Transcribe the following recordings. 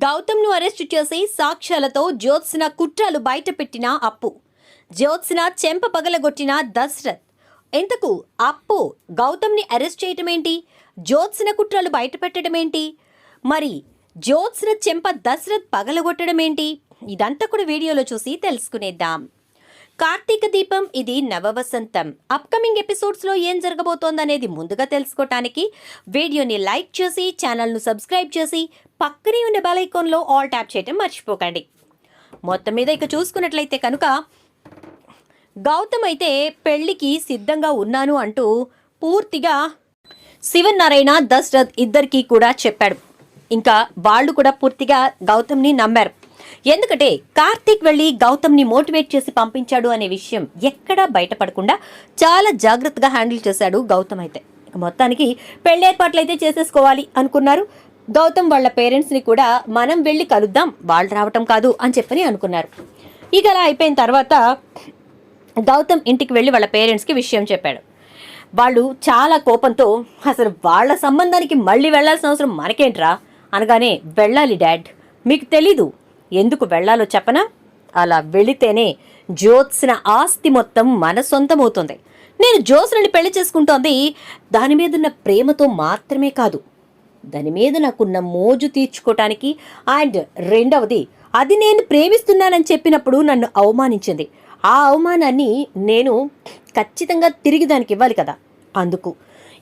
గౌతమ్ను arrest చేసి సాక్ష్యాలతో జ్యోత్స్న కుట్రలు బయటపెట్టిన అప్పు. జ్యోత్స్న చెంప పగలగొట్టిన దశరథ్. ఇంతకు అప్పు గౌతమ్ని అరెస్ట్ చేయటమేంటి? జ్యోత్స్న కుట్రలు బయటపెట్టడమేంటి? మరి జ్యోత్స్న చెంప దశరథ్ పగలగొట్టడమేంటి? ఇదంతా కూడా వీడియోలో చూసి తెలుసుకునేద్దాం. కార్తీక దీపం ఇది నవవసంతం. అప్కమింగ్ ఎపిసోడ్స్లో ఏం జరగబోతోందనేది ముందుగా తెలుసుకోవటానికి వీడియోని లైక్ చేసి ఛానల్ను సబ్స్క్రైబ్ చేసి పక్కనే ఉన్న బెల్ ఆల్ ట్యాప్ చేయటం మర్చిపోకండి. మొత్తం మీద ఇక చూసుకున్నట్లయితే కనుక గౌతమ్ అయితే పెళ్ళికి సిద్ధంగా ఉన్నాను అంటూ పూర్తిగా శివనారాయణ దశరథ్ ఇద్దరికీ కూడా చెప్పాడు. ఇంకా వాళ్ళు కూడా పూర్తిగా గౌతమ్ని నమ్మారు. ఎందుకంటే కార్తీక్ వెళ్ళి గౌతమ్ని మోటివేట్ చేసి పంపించాడు అనే విషయం ఎక్కడా బయటపడకుండా చాలా జాగ్రత్తగా హ్యాండిల్ చేశాడు గౌతమ్ అయితే. మొత్తానికి పెళ్ళి ఏర్పాట్లు అయితే చేసేసుకోవాలి అనుకున్నారు. గౌతమ్ వాళ్ళ పేరెంట్స్ని కూడా మనం వెళ్ళి కలుద్దాం వాళ్ళు రావటం కాదు అని చెప్పని అనుకున్నారు. ఇక అలా అయిపోయిన తర్వాత గౌతమ్ ఇంటికి వెళ్ళి వాళ్ళ పేరెంట్స్కి విషయం చెప్పాడు. వాళ్ళు చాలా కోపంతో అసలు వాళ్ళ సంబంధానికి మళ్ళీ వెళ్ళాల్సిన అవసరం మనకేంట్రా? అనగానే వెళ్ళాలి డాడ్ మీకు తెలీదు ఎందుకు వెళ్ళాలో చెప్పనా? అలా వెళితేనే జ్యోత్స్న ఆస్తి మొత్తం మన సొంతమవుతుంది. నేను జ్యోత్స్నని పెళ్ళి చేసుకుంటోంది దాని మీదున్న ప్రేమతో మాత్రమే కాదు. దాని మీద నాకున్న మోజు తీర్చుకోవటానికి అండ్ రెండవది అది నేను ప్రేమిస్తున్నానని చెప్పినప్పుడు నన్ను అవమానించింది. ఆ అవమానాన్ని నేను ఖచ్చితంగా తిరిగి దానికి ఇవ్వాలి కదా. అందుకు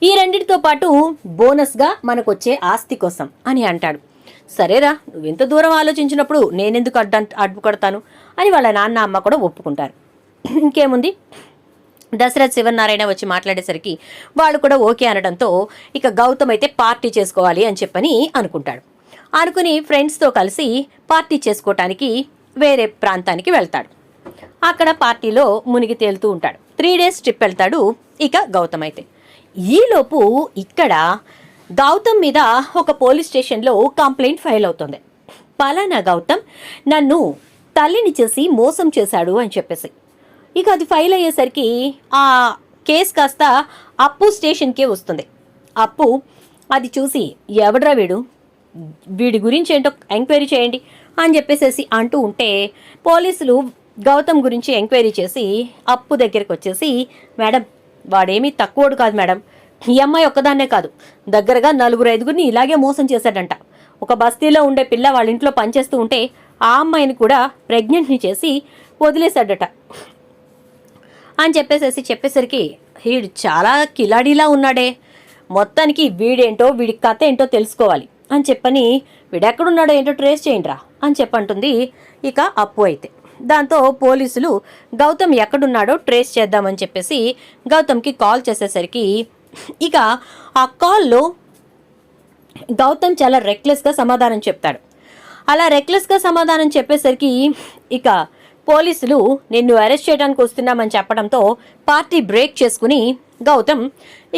ఈ రెండిటితో పాటు బోనస్గా మనకొచ్చే ఆస్తి కోసం అని అంటాడు. సరేరా నువ్వు ఇంత దూరం ఆలోచించినప్పుడు నేనెందుకు అడ్డ అడ్డుకడతాను అని వాళ్ళ నాన్న అమ్మ కూడా ఒప్పుకుంటారు. ఇంకేముంది? దశరథ్ శివనారాయణ వచ్చి మాట్లాడేసరికి వాళ్ళు కూడా ఓకే అనడంతో ఇక గౌతమ్ అయితే పార్టీ చేసుకోవాలి అని చెప్పని అనుకుంటాడు. అనుకుని ఫ్రెండ్స్తో కలిసి పార్టీ చేసుకోవటానికి వేరే ప్రాంతానికి వెళ్తాడు. అక్కడ పార్టీలో మునిగి తేలుతూ ఉంటాడు. త్రీ డేస్ ట్రిప్ వెళ్తాడు ఇక గౌతమ్ అయితే. ఈలోపు ఇక్కడ గౌతమ్ మీద ఒక పోలీస్ స్టేషన్లో కంప్లైంట్ ఫైల్ అవుతుంది. పలానా గౌతమ్ నన్ను తల్లిని చేసి మోసం చేశాడు అని చెప్పేసి. ఇక అది ఫైల్ అయ్యేసరికి ఆ కేస్ కాస్త అప్పు స్టేషన్కే వస్తుంది. అప్పు అది చూసి ఎవడ్రా వీడు? వీడి గురించి ఏంటో ఎంక్వైరీ చేయండి అని చెప్పేసేసి అంటూ ఉంటే పోలీసులు గౌతమ్ గురించి ఎంక్వైరీ చేసి అప్పు దగ్గరికి వచ్చేసి మేడం వాడేమీ తక్కువడు కాదు మేడం. ఈ అమ్మాయి ఒక్కదాన్నే కాదు. దగ్గరగా నలుగురు ఐదుగురిని ఇలాగే మోసం చేశాడంట. ఒక బస్తీలో ఉండే పిల్ల వాళ్ళ ఇంట్లో పనిచేస్తూ ఉంటే ఆ అమ్మాయిని కూడా ప్రెగ్నెంట్ని చేసి వదిలేశాడట. అని చెప్పేసేసి చెప్పేసరికి వీడు చాలా కిలాడీలా ఉన్నాడే. మొత్తానికి వీడేంటో వీడి కథ ఏంటో తెలుసుకోవాలి. అని చెప్పని వీడెక్కడున్నాడో ఏంటో ట్రేస్ చేయండిరా అని చెప్పంటుంది. ఇక అప్పు అయితే. దాంతో పోలీసులు గౌతమ్ ఎక్కడున్నాడో ట్రేస్ చేద్దామని చెప్పేసి గౌతమ్కి కాల్ చేసేసరికి ఇక ఆ కాల్లో గౌతమ్ చాలా రెక్లెస్గా సమాధానం చెప్తాడు. అలా రెక్లెస్గా సమాధానం చెప్పేసరికి ఇక పోలీసులు నిన్ను అరెస్ట్ చేయడానికి వస్తున్నామని చెప్పడంతో పార్టీ బ్రేక్ చేసుకుని గౌతమ్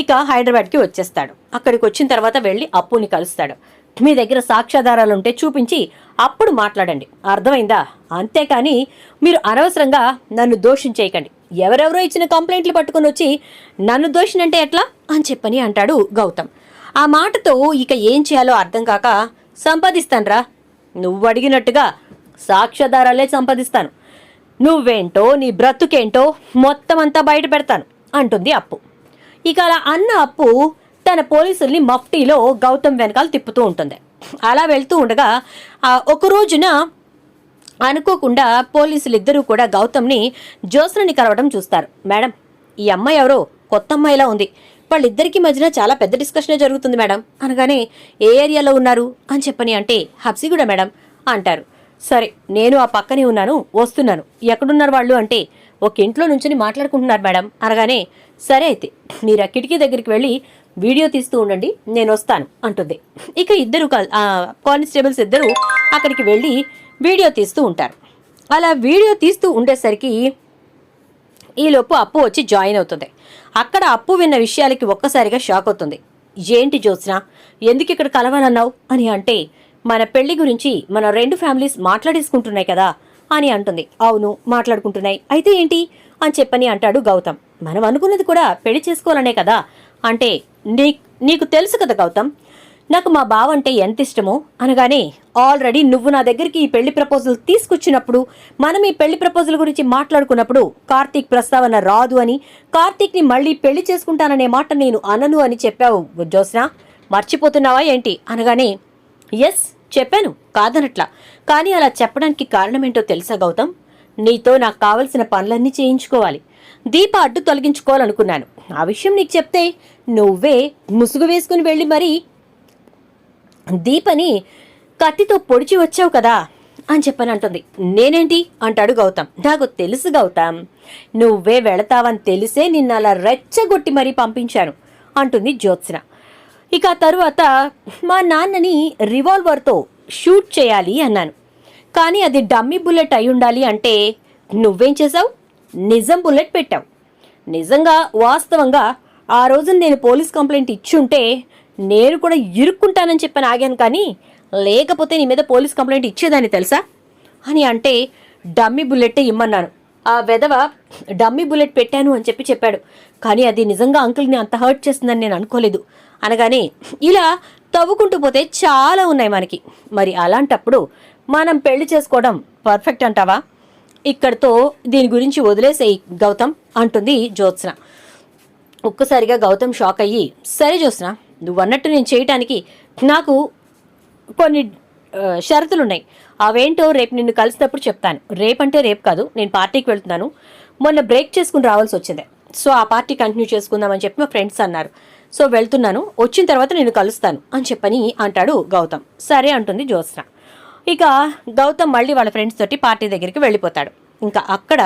ఇక హైదరాబాద్కి వచ్చేస్తాడు. అక్కడికి వచ్చిన తర్వాత వెళ్ళి అప్పుని కలుస్తాడు. మీ దగ్గర సాక్ష్యాధారాలు ఉంటే చూపించి అప్పుడు మాట్లాడండి. అర్థమైందా? అంతేకాని మీరు అనవసరంగా నన్ను దోషం చేయకండి. ఎవరెవరో ఇచ్చిన కంప్లైంట్లు పట్టుకుని వచ్చి నన్ను దోషినంటే ఎట్లా? అని చెప్పని అంటాడు గౌతమ్. ఆ మాటతో ఇక ఏం చేయాలో అర్థం కాక సంపాదిస్తానురా. నువ్వు అడిగినట్టుగా సాక్ష్యాధారాలే సంపాదిస్తాను. నువ్వేంటో నీ బ్రతుకేంటో మొత్తం అంతా బయట పెడతాను అంటుంది అప్పు. ఇక అలా అన్న అప్పు తన పోలీసుల్ని మఫ్టీలో గౌతమ్ వెనకాల తిప్పుతూ ఉంటుంది. అలా వెళ్తూ ఉండగా ఒక రోజున అనుకోకుండా పోలీసులు ఇద్దరూ కూడా గౌతమ్ని జ్యోత్స్నని కలవడం చూస్తారు. మేడం ఈ అమ్మాయి ఎవరో? కొత్త అమ్మాయిలా ఉంది. వాళ్ళిద్దరికి మధ్యన చాలా పెద్ద డిస్కషనే జరుగుతుంది మేడం. అనగానే ఏ ఏరియాలో ఉన్నారు? అని చెప్పని అంటే హబ్సిగూడ మేడం అంటారు. సరే నేను ఆ పక్కనే ఉన్నాను వస్తున్నాను. ఎక్కడున్నారు వాళ్ళు? అంటే ఒక ఇంట్లో నుంచుని మాట్లాడుకుంటున్నారు మేడం. అనగానే సరే అయితే మీరు ఆ కిటికీ దగ్గరికి వెళ్ళి వీడియో తీస్తూ ఉండండి నేను వస్తాను అంటుంది. ఇక ఇద్దరు కానిస్టేబుల్స్ ఇద్దరు అక్కడికి వెళ్ళి వీడియో తీస్తూ ఉంటారు. అలా వీడియో తీస్తూ ఉండేసరికి ఈలోపు అప్పు వచ్చి జాయిన్ అవుతుంది. అక్కడ అప్పు విన్న విషయాలకి ఒక్కసారిగా షాక్ అవుతుంది. ఏంటి జ్యోత్స్న ఎందుకు ఇక్కడ కలవాలన్నావు? అని అంటే మన పెళ్ళి గురించి మన రెండు ఫ్యామిలీస్ మాట్లాడేసుకుంటున్నాయి కదా అని అంటుంది. అవును మాట్లాడుకుంటున్నాయి. అయితే ఏంటి? అని చెప్పని అంటాడు గౌతమ్. మనం అనుకున్నది కూడా పెళ్ళి చేసుకోవాలనే కదా అంటే నీ నీకు తెలుసు కదా గౌతమ్ నాకు మా బావ అంటే ఎంత ఇష్టమో అనగానే ఆల్రెడీ నువ్వు నా దగ్గరికి ఈ పెళ్ళి ప్రపోజల్ తీసుకొచ్చినప్పుడు మనం ఈ పెళ్ళి ప్రపోజల్ గురించి మాట్లాడుకున్నప్పుడు కార్తీక్ ప్రస్తావన రాదు అని కార్తీక్ని మళ్ళీ పెళ్ళి చేసుకుంటాననే మాట నేను అనను అని చెప్పావు జ్యోత్స్న. మర్చిపోతున్నావా ఏంటి? అనగానే ఎస్ చెప్పాను కాదనట్లా. కానీ అలా చెప్పడానికి కారణమేంటో తెలుసా గౌతమ్? నీతో నాకు కావలసిన పనులన్నీ చేయించుకోవాలి. దీప అడ్డు తొలగించుకోవాలనుకున్నాను. ఆ విషయం నీకు చెప్తే నువ్వే ముసుగు వేసుకుని వెళ్ళి మరీ దీపని కత్తితో పొడిచి వచ్చావు కదా అని చెప్పని అంటుంది. నేనేంటి? అంటాడు గౌతమ్. నాకు తెలుసు గౌతమ్. నువ్వే వెళతావని తెలిసే నిన్న అలా రెచ్చగొట్టి మరీ పంపించాను అంటుంది జ్యోత్స్న. ఇక ఆ తరువాత మా నాన్నని రివాల్వర్తో షూట్ చేయాలి అన్నాను. కానీ అది డమ్మీ బుల్లెట్ అయి ఉండాలి అంటే నువ్వేం చేసావు నిజం బుల్లెట్ పెట్టావు. నిజంగా వాస్తవంగా ఆ రోజున నేను పోలీస్ కంప్లైంట్ ఇచ్చుంటే నేను కూడా ఇరుక్కుంటానని చెప్పని ఆగాను కానీ లేకపోతే నీ మీద పోలీస్ కంప్లైంట్ ఇచ్చేదాన్ని తెలుసా? అని అంటే డమ్మీ బుల్లెట్ ఇమ్మన్నాను. ఆ వెధవ డమ్మీ బుల్లెట్ పెట్టాను అని చెప్పి చెప్పాడు. కానీ అది నిజంగా అంకుల్ని అంత హర్ట్ చేస్తుందని నేను అనుకోలేదు. అనగానే ఇలా తవ్వుకుంటూ పోతే చాలా ఉన్నాయి మనకి. మరి అలాంటప్పుడు మనం పెళ్ళి చేసుకోవడం పర్ఫెక్ట్ అంటావా? ఇక్కడితో దీని గురించి వదిలేసేయి గౌతమ్ అంటుంది జ్యోత్స్న. ఒక్కసారిగా గౌతమ్ షాక్ అయ్యి సరే జ్యోత్స్న నువ్వు అన్నట్టు నేను చేయటానికి నాకు కొన్ని షరతులున్నాయి. అవేంటో రేపు నిన్ను కలిసినప్పుడు చెప్తాను. రేపంటే రేపు కాదు నేను పార్టీకి వెళ్తున్నాను. మొన్న బ్రేక్ చేసుకుని రావాల్సి వచ్చింది. సో ఆ పార్టీ కంటిన్యూ చేసుకుందామని చెప్పి మా ఫ్రెండ్స్ అన్నారు. సో వెళ్తున్నాను వచ్చిన తర్వాత నేను కలుస్తాను అని చెప్పని అంటాడు గౌతమ్. సరే అంటుంది జ్యోత్స్న. ఇక గౌతమ్ మళ్ళీ వాళ్ళ ఫ్రెండ్స్ తోటి పార్టీ దగ్గరికి వెళ్ళిపోతాడు. ఇంకా అక్కడ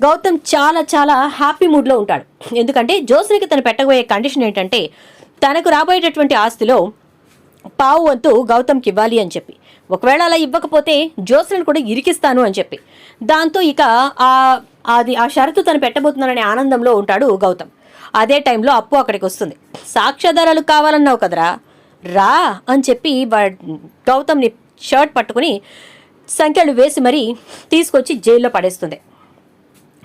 గౌతమ్ చాలా చాలా హ్యాపీ మూడ్లో ఉంటాడు. ఎందుకంటే జ్యోత్స్నకి తను పెట్టబోయే కండిషన్ ఏంటంటే తనకు రాబోయేటటువంటి ఆస్తిలో పావు వంతు గౌతమ్కి ఇవ్వాలి అని చెప్పి. ఒకవేళ అలా ఇవ్వకపోతే జ్యోత్స్నను కూడా ఇరికిస్తాను అని చెప్పి. దాంతో ఇక ఆ అది ఆ షరతు తను పెట్టబోతున్నాననే ఆనందంలో ఉంటాడు గౌతమ్. అదే టైంలో అప్పు అక్కడికి వస్తుంది. సాక్ష్యాధారాలు కావాలన్నావు కదరా? రా అని చెప్పి గౌతమ్ని షర్ట్ పట్టుకుని సంఖ్యలు వేసి మరీ తీసుకొచ్చి జైల్లో పడేస్తుంది.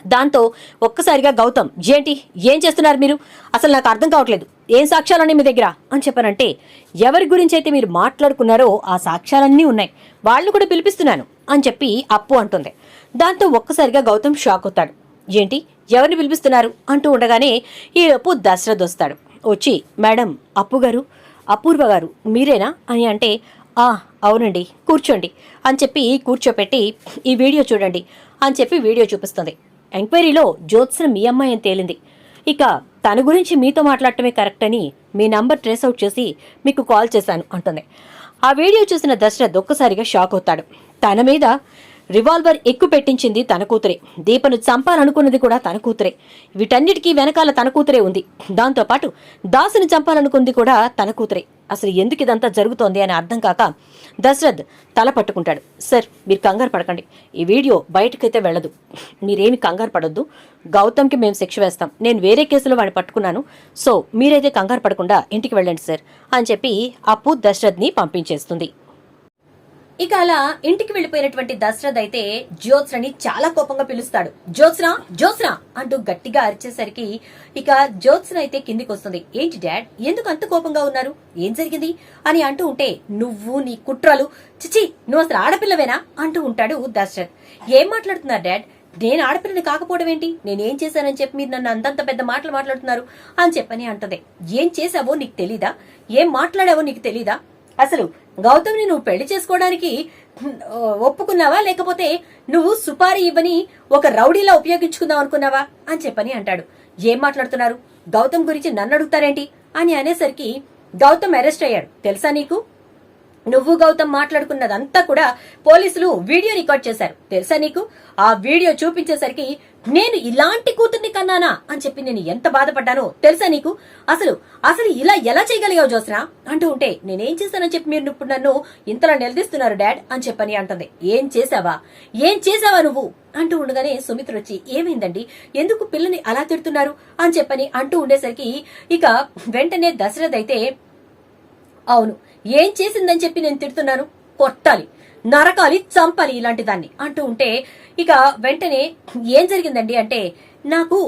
దాంతో ఒక్కసారిగా గౌతమ్ ఏంటి ఏం చేస్తున్నారు మీరు? అసలు నాకు అర్థం కావట్లేదు. ఏం సాక్ష్యాలన్నీ మీ దగ్గర? అని చెప్పానంటే ఎవరి గురించి అయితే మీరు మాట్లాడుకున్నారో ఆ సాక్ష్యాలన్నీ ఉన్నాయి. వాళ్ళు కూడా పిలిపిస్తున్నాను అని చెప్పి అప్పు అంటుంది. దాంతో ఒక్కసారిగా గౌతమ్ షాక్ అవుతాడు. ఏంటి ఎవరిని పిలిపిస్తున్నారు? అంటూ ఉండగానే ఈలోపు దశరథ్ వస్తాడు వచ్చి మేడం అప్పు గారు అపూర్వ గారు మీరేనా? అని అంటే అవునండి. కూర్చోండి. అని చెప్పి కూర్చోపెట్టి ఈ వీడియో చూడండి అని చెప్పి వీడియో చూపిస్తుంది. ఎంక్వైరీలో జ్యోత్స్న మీ అమ్మాయి అని తేలింది. ఇక తన గురించి మీతో మాట్లాడటమే కరెక్ట్ అని మీ నంబర్ ట్రేస్ అవుట్ చేసి మీకు కాల్ చేశాను అంటుంది. ఆ వీడియో చూసిన దశరథ్ ఒక్కసారిగా షాక్ అవుతాడు. తన మీద రివాల్వర్ ఎక్కు పెట్టించింది తన కూతురే. దీపను చంపాలనుకున్నది కూడా తన కూతురే. వీటన్నిటికీ వెనకాల తన కూతురే ఉంది. దాంతోపాటు దాసుని చంపాలనుకుంది కూడా తన కూతురే. అసలు ఎందుకు ఇదంతా జరుగుతోంది అని అర్థం కాక దశరథ్ తల పట్టుకుంటాడు. సార్ మీరు కంగారు పడకండి. ఈ వీడియో బయటకైతే వెళ్ళదు. మీరేమి కంగారు పడొద్దు. గౌతమ్కి మేము శిక్ష వేస్తాం. నేను వేరే కేసులో వాడిని పట్టుకున్నాను. సో మీరైతే కంగారు పడకుండా ఇంటికి వెళ్ళండి సార్ అని చెప్పి అప్పు దశరథ్ని పంపించేస్తుంది. ఇక అలా ఇంటికి వెళ్ళిపోయినటువంటి దశరథ్ అయితే జ్యోత్స్రని చాలా కోపంగా పిలుస్తాడు. జ్యోత్స్న జ్యోత్స్న అంటూ గట్టిగా అరిచేసరికి ఇక జ్యోత్స్న అయితే కిందికి వస్తుంది. ఏంటి డాడ్ ఎందుకు అంత కోపంగా ఉన్నారు? ఏం జరిగింది? అని అంటూ ఉంటే నువ్వు నీ కుట్రలు చిచి నువ్వు అసలు ఆడపిల్లవేనా? అంటూ ఉంటాడు దశరథ్. ఏం మాట్లాడుతున్నారు డాడ్? నేను ఆడపిల్లని కాకపోవడం ఏంటి? నేనేం చేశానని చెప్పి మీరు నన్ను అంతంత పెద్ద మాటలు మాట్లాడుతున్నారు అని చెప్పని అంటది. ఏం చేశావో నీకు తెలీదా? ఏం మాట్లాడావో నీకు తెలీదా? అసలు గౌతమ్ని నువ్వు పెళ్ళి చేసుకోవడానికి ఒప్పుకున్నావా? లేకపోతే నువ్వు సుపారీ ఇవ్వని ఒక రౌడీలా ఉపయోగించుకుందాం అనుకున్నావా? అని చెప్పని అంటాడు. ఏం మాట్లాడుతున్నారు? గౌతమ్ గురించి నన్ను అడుగుతారేంటి? అని అనేసరికి గౌతమ్ అరెస్ట్ అయ్యాడు. తెలుసా నీకు? నువ్వు గౌతమ్ మాట్లాడుకున్నదంతా కూడా పోలీసులు వీడియో రికార్డ్ చేశారు. తెలుసా నీకు? ఆ వీడియో చూపించేసరికి నేను ఇలాంటి కూతుర్ని కన్నానా అని చెప్పి నేను ఎంత బాధపడ్డానో తెలుసా నీకు? అసలు అసలు ఇలా ఎలా చేయగలిగావు జోస్నా అంటూ ఉంటే నేనేం చేశానని చెప్పి మీరు ఇప్పుడు నన్ను ఇంతలా నిలదీస్తున్నారు డాడ్ అని చెప్పని అంటుంది. ఏం చేసావా ఏం చేసావా నువ్వు? అంటూ ఉండగానే సుమిత్ర వచ్చి ఏమైందండి? ఎందుకు పిల్లని అలా తిడుతున్నారు? అని చెప్పని అంటూ ఉండేసరికి ఇక వెంటనే దశరథ్ అయితే అవును ఏం చేసిందని చెప్పి నేను తిడుతున్నాను? కొట్టాలి నరకాలి చంపాలి ఇలాంటి దాన్ని అంటూ ఉంటే ఇక వెంటనే ఏం జరిగిందండి అంటే నాకు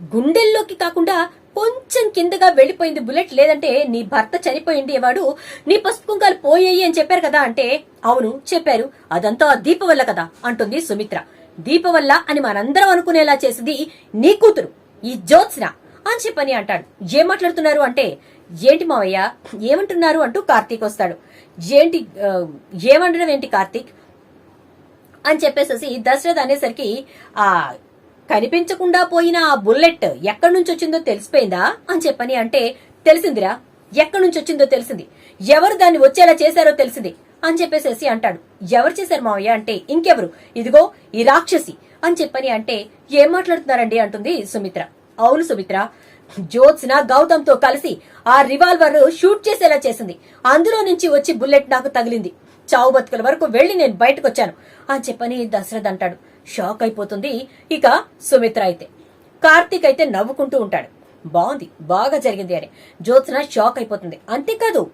గుండెల్లోకి కాకుండా కొంచెం కిందగా వెళ్ళిపోయింది బుల్లెట్ లేదంటే నీ భర్త చనిపోయింది వాడు నీ పసుపు కుంకాలు పోయాయి అని చెప్పారు కదా అంటే అవును చెప్పారు. అదంతా దీప వల్ల కదా అంటుంది సుమిత్ర. దీప వల్ల అని మనందరం అనుకునేలా చేసింది నీ కూతురు ఈ జ్యోత్స్న అని చెప్పని అంటాడు. ఏం మాట్లాడుతున్నారు అంటే ఏంటి మావయ్య? ఏమంటున్నారు అంటూ కార్తీక్ వస్తాడు. ఏంటి ఆ, ఏమంటడం ఏంటి కార్తీక్? అని చెప్పేసేసి దశరథ్ అనేసరికి ఆ కనిపించకుండా పోయిన ఆ బుల్లెట్ ఎక్కడి నుంచి వచ్చిందో తెలిసిపోయిందా? అని చెప్పని అంటే తెలిసిందిరా. ఎక్కడి నుంచి వచ్చిందో తెలిసింది. ఎవరు దాన్ని వచ్చేలా చేశారో తెలిసింది. అని చెప్పేసేసి అంటాడు. ఎవరు చేశారు మావయ్య అంటే ఇంకెవరు? ఇదిగో ఈ రాక్షసి. అని చెప్పని అంటే ఏం మాట్లాడుతున్నారండి? అంటుంది సుమిత్ర. అవును సుమిత్ర. జ్యోత్స్న గౌతమ్తో కలిసి ఆ రివాల్వర్ షూట్ చేసేలా చేసింది. అందులో నుంచి వచ్చి బుల్లెట్ నాకు తగిలింది. చావు బతుకుల వరకు వెళ్ళి నేను బయటకు వచ్చాను అని చెప్పని దశరథ్ అంటాడు. షాక్ అయిపోతుంది. ఇక సుమిత్ర అయితే. కార్తీక్ అయితే నవ్వుకుంటూ ఉంటాడు. బాగుంది. బాగా జరిగింది అని. జ్యోత్స్న షాక్ అయిపోతుంది. అంతేకాదు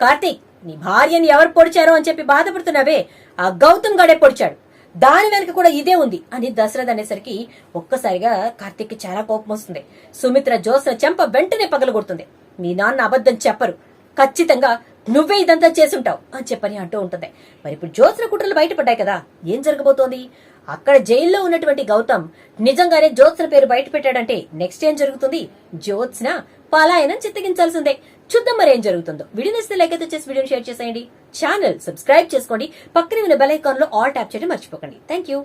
కార్తీక్ నీ భార్యని ఎవరు పొడిచారో అని చెప్పి బాధపడుతున్నావే? ఆ గౌతమ్ గడే పొడిచాడు. దాని వెనక కూడా ఇదే ఉంది అని దశరథ్ అనేసరికి ఒక్కసారిగా కార్తిక్కి చాలా కోపం వస్తుంది. సుమిత్ర జ్యోత్స్న చెంప వెంటనే పగలగొడుతుంది. మీ నాన్న అబద్ధం చెప్పరు. ఖచ్చితంగా నువ్వే ఇదంతా చేసుంటావు అని చెప్పని అంటూ ఉంటుంది. మరి ఇప్పుడు జ్యోత్సన కుట్రలు బయటపడ్డాయి కదా. ఏం జరగబోతోంది? అక్కడ జైల్లో ఉన్నటువంటి గౌతమ్ నిజంగానే జ్యోత్స్న పేరు బయట పెట్టాడంటే నెక్స్ట్ ఏం జరుగుతుంది? జ్యోత్స్న పలాయనం చిత్తగించాల్సిందే. చూద్దాం మరి ఏం జరుగుతుందో. వీడియో నచ్చితే లైక్ అయితే చేసి వీడియోని షేర్ చేసేయండి. ఛానల్ సబ్స్క్రైబ్ చేసుకోండి. పక్కనే ఉన్న బెల్ ఐకాన్లో ఆల్ ట్యాప్ చేయడం మర్చిపోకండి. Thank you